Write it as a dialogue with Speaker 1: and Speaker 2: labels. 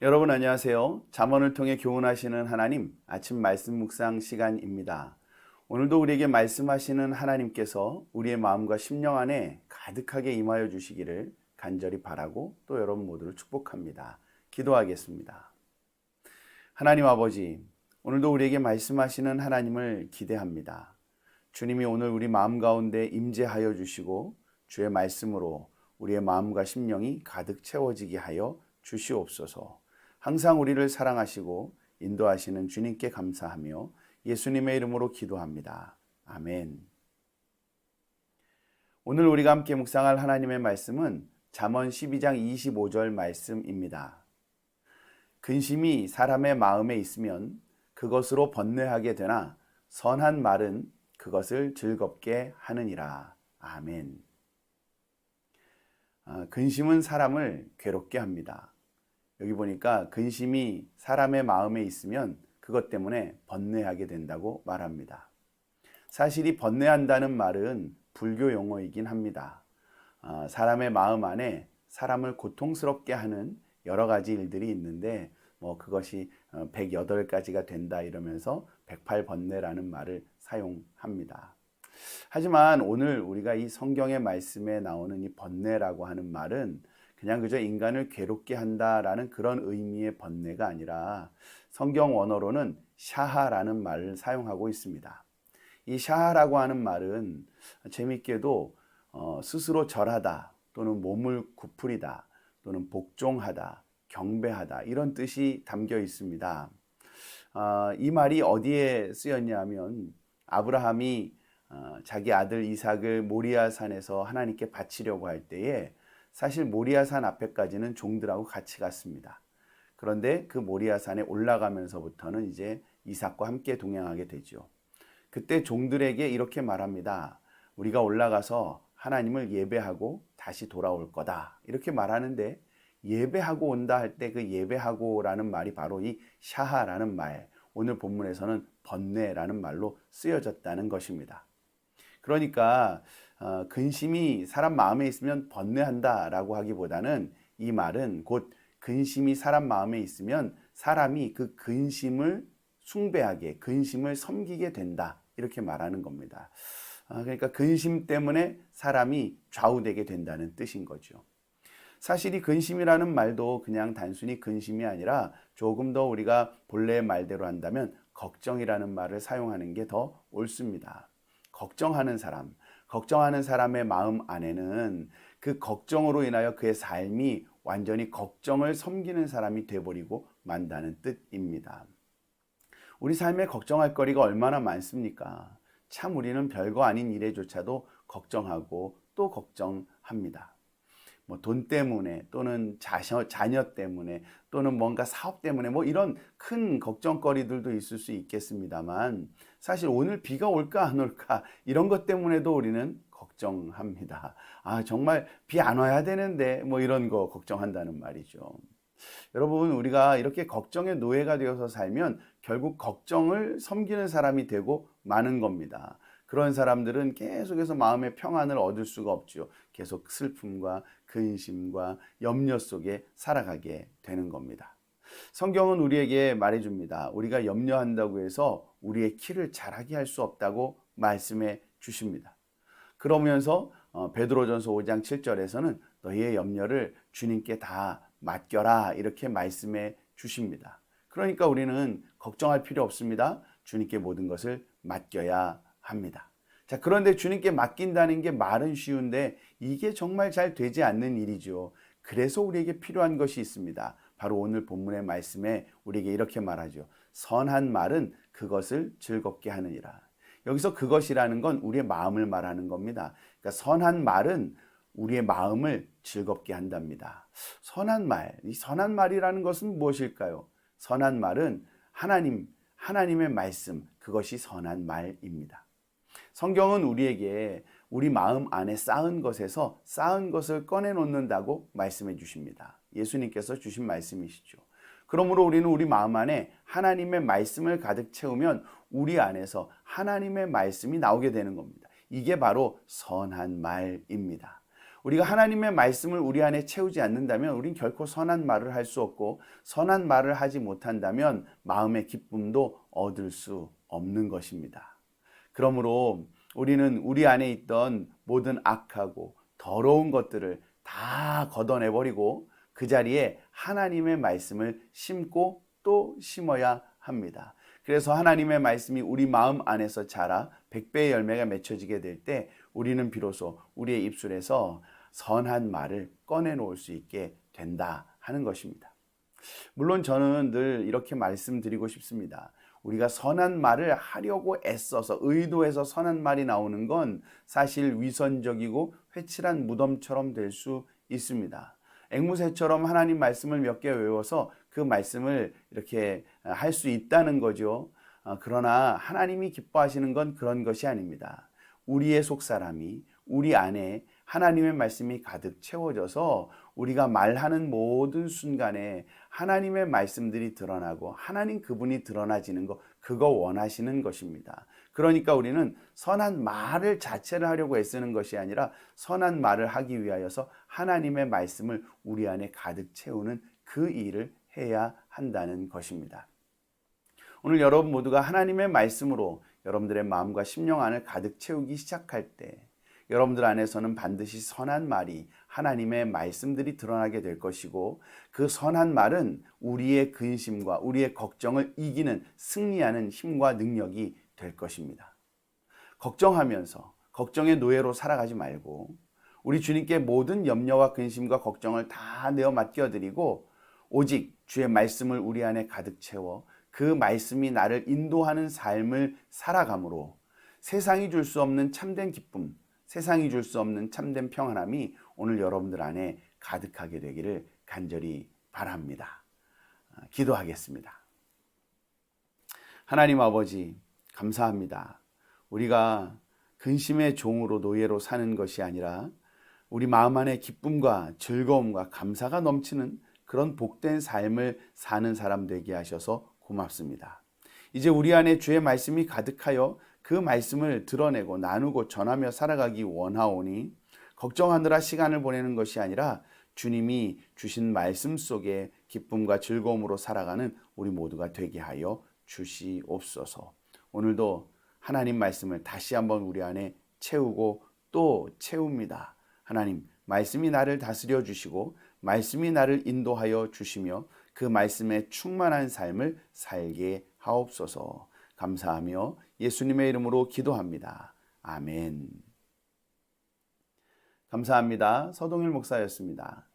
Speaker 1: 여러분 안녕하세요. 잠언을 통해 교훈하시는 하나님 아침 말씀 묵상 시간입니다. 오늘도 우리에게 말씀하시는 하나님께서 우리의 마음과 심령 안에 가득하게 임하여 주시기를 간절히 바라고 또 여러분 모두를 축복합니다. 기도하겠습니다. 하나님 아버지, 오늘도 우리에게 말씀하시는 하나님을 기대합니다. 주님이 오늘 우리 마음 가운데 임재하여 주시고 주의 말씀으로 우리의 마음과 심령이 가득 채워지게 하여 주시옵소서. 항상 우리를 사랑하시고 인도하시는 주님께 감사하며 예수님의 이름으로 기도합니다. 아멘. 오늘 우리가 함께 묵상할 하나님의 말씀은 잠언 12장 25절 말씀입니다. 근심이 사람의 마음에 있으면 그것으로 번뇌하게 되나 선한 말은 그것을 즐겁게 하느니라. 아멘. 아, 근심은 사람을 괴롭게 합니다. 여기 보니까 근심이 사람의 마음에 있으면 그것 때문에 번뇌하게 된다고 말합니다. 사실 이 번뇌한다는 말은 불교 용어이긴 합니다. 아, 사람의 마음 안에 사람을 고통스럽게 하는 여러 가지 일들이 있는데 뭐 그것이 108가지가 된다 이러면서 108번뇌라는 말을 사용합니다. 하지만 오늘 우리가 이 성경의 말씀에 나오는 이 번뇌라고 하는 말은 그냥 그저 인간을 괴롭게 한다라는 그런 의미의 번뇌가 아니라 성경 원어로는 샤하라는 말을 사용하고 있습니다. 이 샤하라고 하는 말은 재밌게도 어, 스스로 절하다 또는 몸을 구풀이다 또는 복종하다 경배하다 이런 뜻이 담겨 있습니다. 어, 이 말이 어디에 쓰였냐면 아브라함이 어, 자기 아들 이삭을 모리아 산에서 하나님께 바치려고 할 때에 사실 모리아 산 앞에까지는 종들하고 같이 갔습니다. 그런데 그 모리아 산에 올라가면서부터는 이제 이삭과 함께 동행하게 되죠. 그때 종들에게 이렇게 말합니다. 우리가 올라가서 하나님을 예배하고 다시 돌아올 거다. 이렇게 말하는데 예배하고 온다 할 때 그 예배하고라는 말이 바로 이 샤하라는 말, 오늘 본문에서는 번뇌라는 말로 쓰여졌다는 것입니다. 그러니까 어, 근심이 사람 마음에 있으면 번뇌한다라고 하기보다는 이 말은 곧 근심이 사람 마음에 있으면 사람이 그 근심을 숭배하게 근심을 섬기게 된다 이렇게 말하는 겁니다. 아, 그러니까 근심 때문에 사람이 좌우되게 된다는 뜻인 거죠. 사실 이 근심이라는 말도 그냥 단순히 근심이 아니라 조금 더 우리가 본래의 말대로 한다면 걱정이라는 말을 사용하는 게 더 옳습니다. 걱정하는 사람, 걱정하는 사람의 마음 안에는 그 걱정으로 인하여 그의 삶이 완전히 걱정을 섬기는 사람이 돼버리고 만다는 뜻입니다. 우리 삶에 걱정할 거리가 얼마나 많습니까? 참 우리는 별거 아닌 일에조차도 걱정하고 또 걱정합니다. 뭐 돈 때문에 또는 자녀, 자녀 때문에 또는 뭔가 사업 때문에 뭐 이런 큰 걱정거리들도 있을 수 있겠습니다만 사실 오늘 비가 올까 안 올까 이런 것 때문에도 우리는 걱정합니다. 아, 정말 비 안 와야 되는데 뭐 이런 거 걱정한다는 말이죠. 여러분, 우리가 이렇게 걱정의 노예가 되어서 살면 결국 걱정을 섬기는 사람이 되고 마는 겁니다. 그런 사람들은 계속해서 마음의 평안을 얻을 수가 없죠. 계속 슬픔과 근심과 염려 속에 살아가게 되는 겁니다. 성경은 우리에게 말해줍니다. 우리가 염려한다고 해서 우리의 키를 자라게 할 수 없다고 말씀해 주십니다. 그러면서 어, 베드로전서 5장 7절에서는 너희의 염려를 주님께 다 맡겨라 이렇게 말씀해 주십니다. 그러니까 우리는 걱정할 필요 없습니다. 주님께 모든 것을 맡겨야 합니다. 자, 그런데 주님께 맡긴다는 게 말은 쉬운데 이게 정말 잘 되지 않는 일이죠. 그래서 우리에게 필요한 것이 있습니다. 바로 오늘 본문의 말씀에 우리에게 이렇게 말하죠. 선한 말은 그것을 즐겁게 하느니라. 여기서 그것이라는 건 우리의 마음을 말하는 겁니다. 그러니까 선한 말은 우리의 마음을 즐겁게 한답니다. 선한 말, 이 선한 말이라는 것은 무엇일까요? 선한 말은 하나님, 하나님의 말씀, 그것이 선한 말입니다. 성경은 우리에게 우리 마음 안에 쌓은 것에서 쌓은 것을 꺼내 놓는다고 말씀해 주십니다. 예수님께서 주신 말씀이시죠. 그러므로 우리는 우리 마음 안에 하나님의 말씀을 가득 채우면 우리 안에서 하나님의 말씀이 나오게 되는 겁니다. 이게 바로 선한 말입니다. 우리가 하나님의 말씀을 우리 안에 채우지 않는다면 우린 결코 선한 말을 할 수 없고 선한 말을 하지 못한다면 마음의 기쁨도 얻을 수 없는 것입니다. 그러므로 우리는 우리 안에 있던 모든 악하고 더러운 것들을 다 걷어내버리고 그 자리에 하나님의 말씀을 심고 또 심어야 합니다. 그래서 하나님의 말씀이 우리 마음 안에서 자라 백배의 열매가 맺혀지게 될 때 우리는 비로소 우리의 입술에서 선한 말을 꺼내놓을 수 있게 된다 하는 것입니다. 물론 저는 늘 이렇게 말씀드리고 싶습니다. 우리가 선한 말을 하려고 애써서 의도해서 선한 말이 나오는 건 사실 위선적이고 회칠한 무덤처럼 될 수 있습니다. 앵무새처럼 하나님 말씀을 몇 개 외워서 그 말씀을 이렇게 할 수 있다는 거죠. 어, 그러나 하나님이 기뻐하시는 건 그런 것이 아닙니다. 우리의 속사람이 우리 안에 하나님의 말씀이 가득 채워져서 우리가 말하는 모든 순간에 하나님의 말씀들이 드러나고 하나님 그분이 드러나지는 것 그거 원하시는 것입니다. 그러니까 우리는 선한 말을 자체를 하려고 애쓰는 것이 아니라 선한 말을 하기 위하여서 하나님의 말씀을 우리 안에 가득 채우는 그 일을 해야 한다는 것입니다. 오늘 여러분 모두가 하나님의 말씀으로 여러분들의 마음과 심령 안을 가득 채우기 시작할 때 여러분들 안에서는 반드시 선한 말이 하나님의 말씀들이 드러나게 될 것이고 그 선한 말은 우리의 근심과 우리의 걱정을 이기는 승리하는 힘과 능력이 될 것입니다. 걱정하면서 걱정의 노예로 살아가지 말고 우리 주님께 모든 염려와 근심과 걱정을 다 내어 맡겨드리고 오직 주의 말씀을 우리 안에 가득 채워 그 말씀이 나를 인도하는 삶을 살아감으로 세상이 줄 수 없는 참된 기쁨, 세상이 줄 수 없는 참된 평안함이 오늘 여러분들 안에 가득하게 되기를 간절히 바랍니다. 아, 기도하겠습니다. 하나님 아버지, 감사합니다. 우리가 근심의 종으로 노예로 사는 것이 아니라 우리 마음 안에 기쁨과 즐거움과 감사가 넘치는 그런 복된 삶을 사는 사람 되게 하셔서 고맙습니다. 이제 우리 안에 주의 말씀이 가득하여 그 말씀을 드러내고 나누고 전하며 살아가기 원하오니 걱정하느라 시간을 보내는 것이 아니라 주님이 주신 말씀 속에 기쁨과 즐거움으로 살아가는 우리 모두가 되게 하여 주시옵소서. 오늘도 하나님 말씀을 다시 한번 우리 안에 채우고 또 채웁니다. 하나님, 말씀이 나를 다스려 주시고 말씀이 나를 인도하여 주시며 그 말씀에 충만한 삶을 살게 하옵소서. 감사하며 예수님의 이름으로 기도합니다. 아멘. 감사합니다. 서동일 목사였습니다.